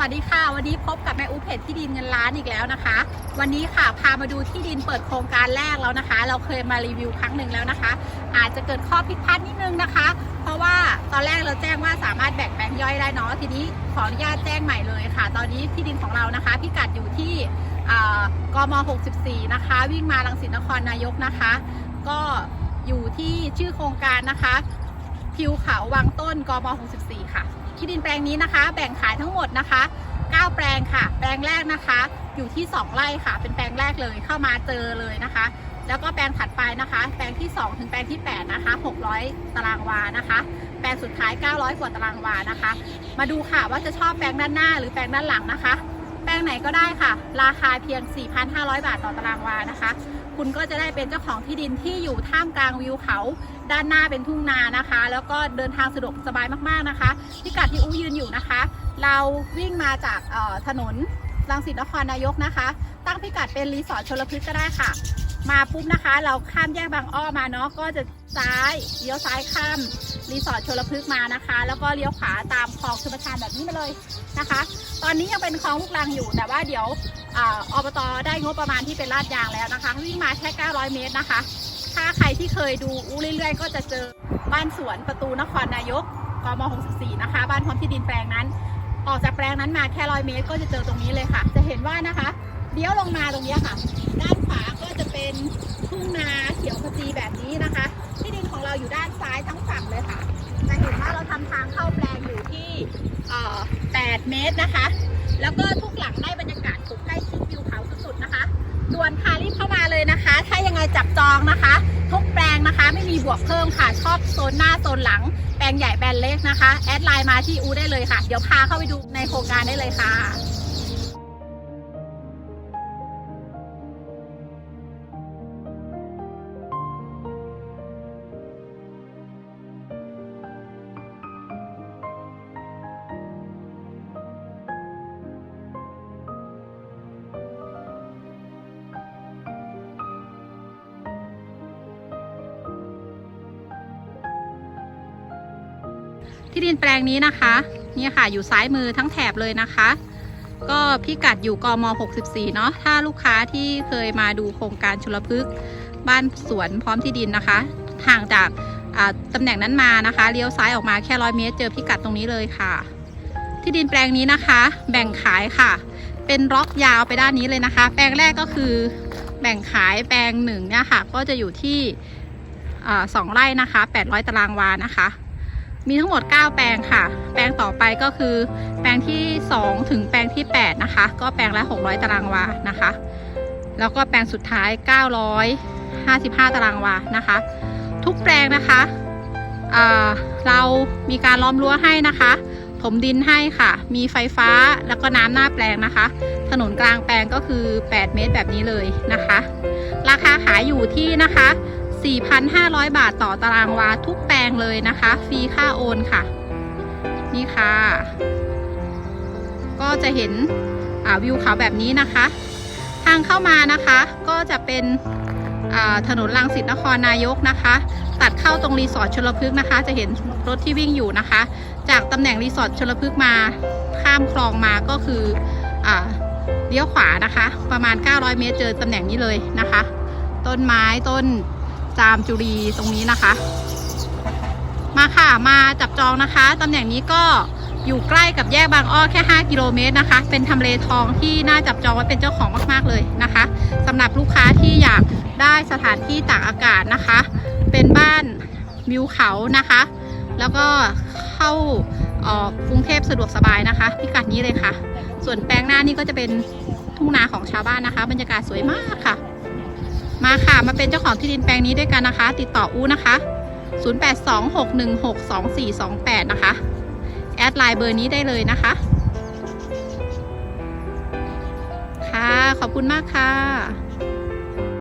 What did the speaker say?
วัสดีค่ะ วันนี้พบกับแม่อูเพจที่ดินเงินล้านอีกแล้วนะคะ วันนี้ค่ะพามาดูที่ดินเปิดโครงการแรกแล้วนะคะ เราเคยมารีวิวครั้งหนึ่งแล้วนะคะ อาจจะเกิดข้อผิดพลาดนิดนึงนะคะ เพราะว่าตอนแรกเราแจ้งว่าสามารถแบ่งแปลงย่อยได้เนาะทีนี้ขออนุญาตแจ้งใหม่เลยค่ะ ตอนนี้ที่ดินของเรานะคะพิกัดอยู่ที่กม 64 นะคะ วิ่งมาลังสิตนครนายกนะคะ ก็อยู่ที่ชื่อโครงการนะคะทิวเขาวังต้นกม 64 ค่ะ ที่ดินแปลงนี้นะคะ แบ่งขายทั้งหมดนะคะ 9 แปลงค่ะ แปลงแรกนะคะ อยู่ที่ 2 ไร่ค่ะ เป็นแปลงแรกเลยเข้ามาเจอเลยนะคะ แล้วก็แปลงถัดไปนะคะ แปลงที่ 2 ถึงแปลงที่ 8 นะคะ 600 ตารางวานะคะ แปลงสุดท้าย 900 กว่าตารางวานะคะ มาดูค่ะว่าจะชอบแปลงด้านหน้าหรือแปลงด้านหลังนะคะ แปลงไหนก็ได้ค่ะ ราคาเพียง 4,500 บาทต่อตารางวานะคะ คุณก็จะได้เป็นเจ้าของที่ดินที่อยู่ท่ามกลางวิวเขา ด้านหน้าเป็นทุ่งนานะคะ แล้วก็เดินทางสะดวกสบายมากๆนะคะพิกัดที่อู้ยืนอยู่นะคะ เราวิ่งมาจากถนนรังสิตนครนายกนะคะ ตั้งพิกัดเป็นรีสอร์ทชลพฤกษ์ก็ได้ค่ะ มาปุ๊บนะคะ เราข้ามแยกบางอ้อมาเนาะก็จะซ้ายเลี้ยวซ้ายข้าม รีสอร์ทชลพฤกษ์มานะคะ แล้วก็เลี้ยวขวาตามคลองชลประทานแบบนี้มาเลยนะคะ ตอนนี้ยังเป็นคลองลูกรังอยู่ แต่ว่าเดี๋ยวอ่าอบตได้งบประมาณที่เป็นลาดยางแล้วนะคะ วิ่งมาแค่ 900 เมตรนะคะ ถ้าใครที่เคยดูอู้เรื่อยๆ ก็จะเจอบ้านสวนประตูนครนายกกม 64 นะคะ บ้านพร้อมที่ดินแปลงนั้น ออกจากแปลงนั้นมาแค่ร้อยเมตรก็จะเจอตรงนี้เลยค่ะ จะเห็นว่านะคะเลี้ยวลงมาตรงนี้ค่ะ ด้านขวาก็จะเป็นทุ่งนาเขียวขจีแบบนี้นะคะ เราอยู่ด้านซ้ายทั้งฝั่งเลยค่ะ จะเห็นว่าเราทำทางเข้าแปลงอยู่ที่8เมตรนะคะ แล้วก็ทุกหลังได้บรรยากาศถูกใกล้ชิดวิวเขาสุดๆนะคะด่วนค่ะรีบเข้ามาเลยนะคะ ถ้ายังไงจับจองนะคะ ทุกแปลงนะคะไม่มีบวกเพิ่มค่ะ ชอบโซนหน้าโซนหลัง แปลงใหญ่แปลงเล็กนะคะ แอดไลน์มาที่อูได้เลยค่ะ เดี๋ยวพาเข้าไปดูในโครงการได้เลยค่ะ ที่ดินแปลงนี้นะคะนี่ค่ะอยู่ซ้ายมือทั้งแถบเลยนะคะ ก็พิกัดอยู่กม 64 เนาะถ้าลูกค้าที่เคยมาดูโครงการชุลพฤกษ์บ้านสวนพร้อมที่ดินนะคะห่างจากตำแหน่งนั้นมานะคะเลี้ยวซ้ายออกมาแค่ร้อยเมตร เจอพิกัดตรงนี้เลยค่ะ ที่ดินแปลงนี้นะคะ แบ่งขายค่ะ เป็นล็อกยาวไปด้านนี้เลยนะคะ แปลงแรกก็คือแบ่งขายแปลงหนึ่งเนี่ยค่ะ ก็จะอยู่ที่อสองไร่นะคะ 800 ตารางวานะคะ มีทั้งหมด 9 แปลงค่ะ แปลงต่อไปก็คือ แปลงที่ 2 ถึงแปลงที่ 8 นะคะ ก็แปลงละ 600 ตารางวานะคะ แล้วก็แปลงสุดท้าย 955 ตารางวานะคะ ทุกแปลงนะคะเรามีการล้อมรั้วให้นะคะ ถมดินให้ค่ะ มีไฟฟ้าแล้วก็น้ำหน้าแปลงนะคะ ถนนกลางแปลงก็คือ 8 เมตรแบบนี้เลยนะคะ ราคาขายอยู่ที่นะคะ 4,500 บาทต่อตารางวาทุกแปลงเลยนะคะ ฟรีค่าโอนค่ะ นี่ค่ะ ก็จะเห็นวิวเขาแบบนี้นะคะ ทางเข้ามานะคะก็จะเป็นถนนลังสิตนครนายกนะคะ ตัดเข้าตรงรีสอร์ทชลพฤกษ์นะคะ จะเห็นรถที่วิ่งอยู่นะคะ จากตำแหน่งรีสอร์ทชลพฤกษ์มาข้ามคลองมาก็คืออเลี้ยวขวานะคะ ประมาณ 900 เมตรเจอตำแหน่งนี้เลยนะคะ ต้นไม้ต้น จามจุรีตรงนี้นะคะ มาค่ะมาจับจองนะคะตำแหน่งนี้ก็อยู่ใกล้กับแยกบางอ้อแค่ 5 กิโลเมตรนะคะ เป็นทำเลทองที่น่าจับจองไว้เป็นเจ้าของมาก ๆ เลยนะคะสำหรับลูกค้าที่อยากได้สถานที่ตากอากาศนะคะ เป็นบ้านวิวเขานะคะ แล้วก็เข้าออกกรุงเทพสะดวกสบายนะคะ พิกัดนี้เลยค่ะ ส่วนแปลงหน้านี่ก็จะเป็นทุ่งนาของชาวบ้านนะคะ บรรยากาศสวยมากค่ะ มาค่ะ มาเป็นเจ้าของที่ดินแปลงนี้ด้วยกันนะคะ ติดต่ออู้นะคะ 0826162428 นะคะ แอดไลน์เบอร์นี้ได้เลยนะคะ ค่ะ ขอบคุณมากค่ะ